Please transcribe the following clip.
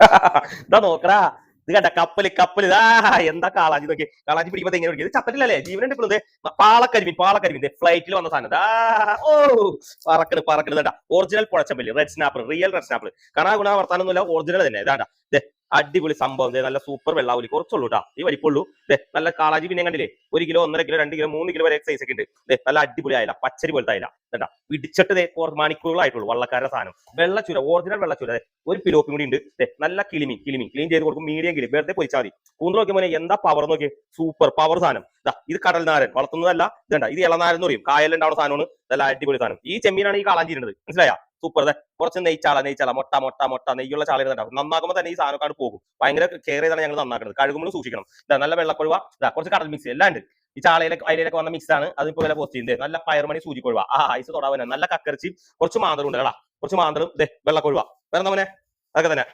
ഇതാ നോക്കടാ. ഇത് കണ്ട കപ്പൽ കപ്പൽ. ഇതാ എന്താ കാളാഞ്ചി നോക്കി കാളാഞ്ചി പിടിക്കുമ്പോ എങ്ങനെ പിടിക്കും. ഇത് ചത്തട്ടില്ലല്ലേ? ജീവനുണ്ട് ഇപ്പോഴും പാളക്കരിമീൻ പാളക്കരിമീൻ. ഫ്ലൈറ്റിൽ വന്ന സാധനം. ഓ പറക്കണ് പറക്കണ്. ഇതാ original പുഴച്ചമ്പൽ red snapper real red snapper കാണാ ഗുണ വർത്താനൊന്നുമില്ല. ഒറിജിനൽ തന്നെ. ഇതാണ്ടാ അടിപൊളി സംഭവം. നല്ല സൂപ്പർ വെള്ളാവലി. കുറച്ചുള്ളൂ കേട്ടോ ഈ വലിപ്പുള്ളൂ. നല്ല കാളാജി പിന്നെ കണ്ടില്ലേ? ഒരു കിലോ ഒന്നര കിലോ രണ്ട് കിലോ മൂന്ന് കിലോ വരെ സൈസ് ഒക്കെ ഉണ്ട്. നല്ല അടിപൊളി ആയില്ല പച്ചരി പോലത്തെ ആയില്ല കേട്ടാ പിടിച്ചിട്ട് മണിക്കൂറുകളായിട്ടുള്ളൂ വള്ളക്കാരുടെ സാധനം. വെള്ളച്ചുര ഒറിജിനൽ വെള്ളച്ചുര. ഒരു പിലോപ്പും കൂടി ഉണ്ട്. നല്ല കിളിമി കിളിമി ക്ലീൻ ചെയ്ത് കൊടുക്കും മീഡിയം കിളി. വെറുതെ പൊരിച്ചാൽ മതി. കൂന്ന് നോക്കിയ മോനെ എന്താ പവർ നോക്കി സൂപ്പർ പവർ സാധനം. ഇത് കടൽ നാരൻ. വളർത്തുന്നതല്ല ഇതണ്ട ഇത് ഇളനാരൻ എന്ന് പറയും. കായലുണ്ടാവുന്ന സാധനമാണ്. നല്ല അടിപൊളി സാധനം. ഈ ചെമ്മീനാണ് ഈ കാളാഞ്ചിരുന്നത് മനസ്സിലായ? സൂപ്പർ കുറച്ച് നെയ്ച്ചാള നെയ്ച്ചാള. മൊട്ട മൊട്ട മൊട്ട. നെയ്യുള്ള ചാള ഇരുന്നുണ്ടാവും നന്നാക്കുമ്പോൾ തന്നെ ഈ സാധനമൊക്കെ പോകും. ഭയങ്കര കെയർ ചെയ്താണ് ഞങ്ങൾ നന്നാക്കുന്നത്. കഴുകുമ്പോൾ സൂക്ഷിക്കണം. ഇതാ നല്ല വെള്ളക്കൊഴുവ. ഇതാ കുറച്ച് കടൽ മിക്സ് എല്ലാം ഉണ്ട്. ഈ ചാളയിലൊക്കെ അതിലേക്ക് വന്ന മിക്സ് ആണ്. അതിപ്പോ വില പോസ്റ്റ് ചെയ്യുന്നത് നല്ല പയർമണി സൂചിക്കൊഴുവ. ആ ഐസ് തൊടാവന നല്ല കക്കറിച്ചി കുറച്ച് മാന്തറും ഉണ്ട് കേടാ കുറച്ച് മാന്തറും ദേ വെള്ളക്കൊഴുവ. വേറെ നമ്മനെ അതൊക്കെ തന്നെ.